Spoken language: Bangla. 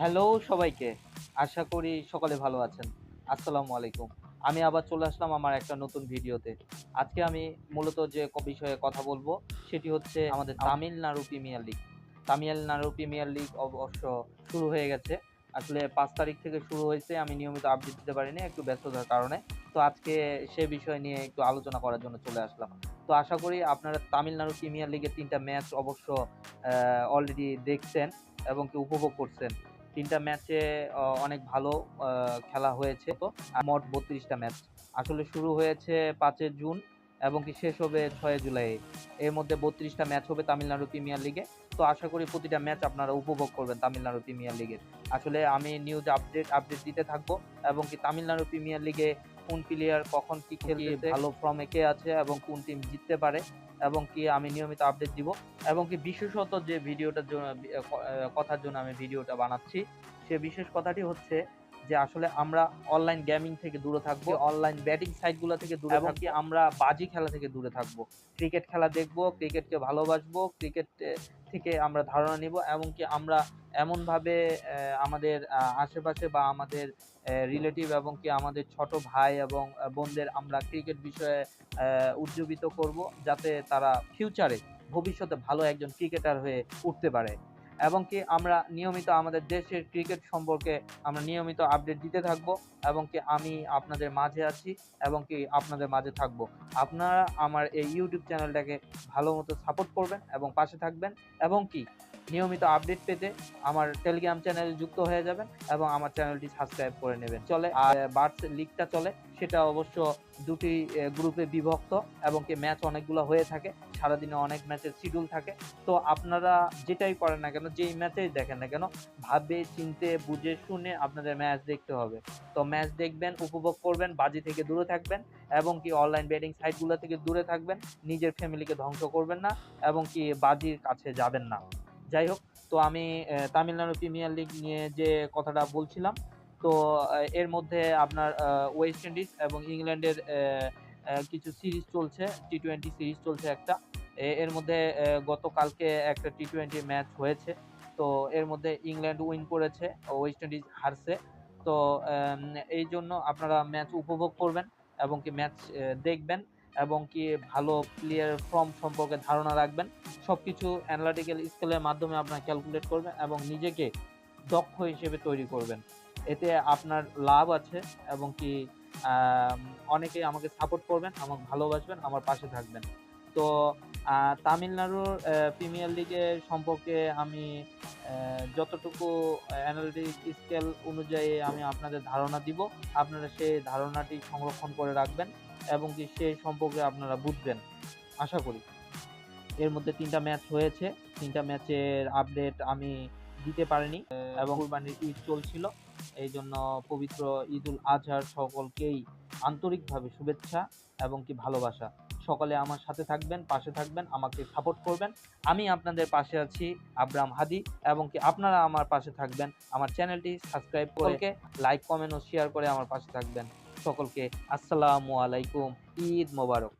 হ্যালো সবাইকে। আশা করি সকলে ভালো আছেন। আসসালামু আলাইকুম। আমি আবার চলে আসলাম আমার একটা নতুন ভিডিওতে। আজকে আমি মূলত যে বিষয়ে কথা বলব, সেটি হচ্ছে আমাদের Tamil Nadu premier league. Tamil Nadu premier league অবশ্য শুরু হয়ে গেছে। আসলে পাঁচ তারিখ থেকে শুরু হয়েছে, আমি নিয়মিত আপডেট দিতে পারিনি, একটু ব্যস্ততার কারণে। তো আজকে সে বিষয় নিয়ে একটু আলোচনা করার জন্য চলে আসলাম। তো আশা করি আপনারা তামিলনাড়ু প্রিমিয়ার লিগের তিনটা ম্যাচ অবশ্য অলরেডি দেখছেন এবং কি উপভোগ করছেন। তিনটা ম্যাচে অনেক ভালো খেলা হয়েছে। তো মোট বত্রিশটা ম্যাচ আসলে শুরু হয়েছে পাঁচই জুন এবং কি শেষ হবে ছয় জুলাই। এর মধ্যে বত্রিশটা ম্যাচ হবে তামিলনাড়ু প্রিমিয়ার লিগে। তো আশা করি প্রতিটা ম্যাচ আপনারা উপভোগ করবেন তামিলনাড়ু প্রিমিয়ার লিগের আসলে আমি নিউজ আপডেট আপডেট দিতে থাকব এবং কি তামিলনাড়ু প্রিমিয়ার লিগে কোন প্লেয়ার কখন কি খেলতে ভালো ফর্মে কে আছে এবং কোন টিম জিততে পারে এবং কি আমি নিয়মিত আপডেট দিব এবং কি বিশেষত যে ভিডিওটার জন্য কথার জন্য আমি ভিডিওটা বানাচ্ছি সে বিশেষ কথাটি হচ্ছে যে আসলে আমরা অনলাইন গেমিং থেকে দূরে থাকব অনলাইন ব্যাটিং সাইটগুলো থেকে দূরে থাকি আমরা বাজি খেলা থেকে দূরে থাকব। ক্রিকেট খেলা দেখব ক্রিকেটকে ভালোবাসবো ক্রিকেট থেকে আমরা ধারণা নিব এবং কি আমরা এমনভাবে আমাদের আশেপাশে বা আমাদের রিলেটিভ এবং কি আমাদের ছোট ভাই এবং বোনদের আমরা ক্রিকেট বিষয়ে উজ্জীবিত করব যাতে তারা ফিউচারে ভবিষ্যতে ভালো একজন ক্রিকেটার হয়ে উঠতে পারে। এবং কি আমরা নিয়মিত আমাদের দেশের ক্রিকেট সম্পর্কে আমরা নিয়মিত আপডেট দিতে থাকব এবং কি আমি আপনাদের মাঝে আছি এবং কি আপনাদের মাঝে থাকব। আপনারা আমার এই ইউটিউব চ্যানেলটাকে ভালো মতো সাপোর্ট করবেন এবং পাশে থাকবেন এবং কি নিয়মিত আপডেট পেতে আমার টেলিগ্রাম চ্যানেলে যুক্ত হয়ে যাবেন এবং আমার চ্যানেলটি সাবস্ক্রাইব করে নেবেন। চলে আর বার্ডস লিগটা চলে। সেটা অবশ্য দুটি গ্রুপে বিভক্ত এবং কি ম্যাচ অনেকগুলো হয়ে থাকে। সারাদিনে অনেক ম্যাচের শিডিউল থাকে। তো আপনারা যেটাই করেন না কেন, যেই ম্যাচেই দেখেন না কেন, ভাবে, চিনতে, বুঝে, শুনে আপনাদের ম্যাচ দেখতে হবে। তো ম্যাচ দেখবেন, উপভোগ করবেন, বাজি থেকে দূরে থাকবেন এবং কি অনলাইন বেটিং সাইটগুলো থেকে দূরে থাকবেন। নিজের ফ্যামিলিকে ধ্বংস করবেন না এবং কি বাজির কাছে যাবেন না। যাই হোক, তো আমি তামিলনাড়ু প্রিমিয়ার লিগ নিয়ে যে কথাটা বলছিলাম তো এর মধ্যে আপনার ওয়েস্ট ইন্ডিজ এবং ইংল্যান্ডের কিছু সিরিজ চলছে টি টোয়েন্টি সিরিজ চলছে একটা। এর মধ্যে গতকালকে একটা টি টোয়েন্টি ম্যাচ হয়েছে। তো, এর মধ্যে ইংল্যান্ড উইন করেছে ওয়েস্ট ইন্ডিজ হারছে। তো এই জন্য আপনারা ম্যাচ উপভোগ করবেন এবং কি ম্যাচ দেখবেন এবং কি ভালো প্লেয়ার ফর্ম সম্পর্কে ধারণা রাখবেন। সব কিছু অ্যানালিটিক্যাল স্কেলের মাধ্যমে আপনারা ক্যালকুলেট করবেন এবং নিজেকে দক্ষ হিসেবে তৈরি করবেন। এতে আপনার লাভ আছে এবং কি অনেকেই আমাকে সাপোর্ট করবেন আমাকে ভালোবাসবেন আমার পাশে থাকবেন। তো তামিলনাড়ুর প্রিমিয়ার লিগের সম্পর্কে আমি যতটুকু অ্যানালিটিক স্কেল অনুযায়ী আমি আপনাদের ধারণা দিব আপনারা সেই ধারণাটি সংরক্ষণ করে রাখবেন এবং কি সেই সম্পর্কে আপনারা বুঝবেন। আশা করি। এর মধ্যে তিনটা ম্যাচ হয়েছে তিনটা ম্যাচের আপডেট আমি দিতে পারিনি এবং কুরবানির ঈদ চলছিল। এই জন্য পবিত্র ঈদ উল আজহার সকলকেই আন্তরিকভাবে শুভেচ্ছা এবং কি ভালোবাসা। সকলে আমার সাথে থাকবেন পাশে থাকবেন আমাকে সাপোর্ট করবেন। আমি আপনাদের পাশে আছি আব্রাম হাদি এবং কি আপনারা আমার পাশে থাকবেন। আমার চ্যানেলটি সাবস্ক্রাইব করে লাইক কমেন্ট ও শেয়ার করে আমার পাশে থাকবেন। সকলকে আসসালামু আলাইকুম ঈদ মোবারক।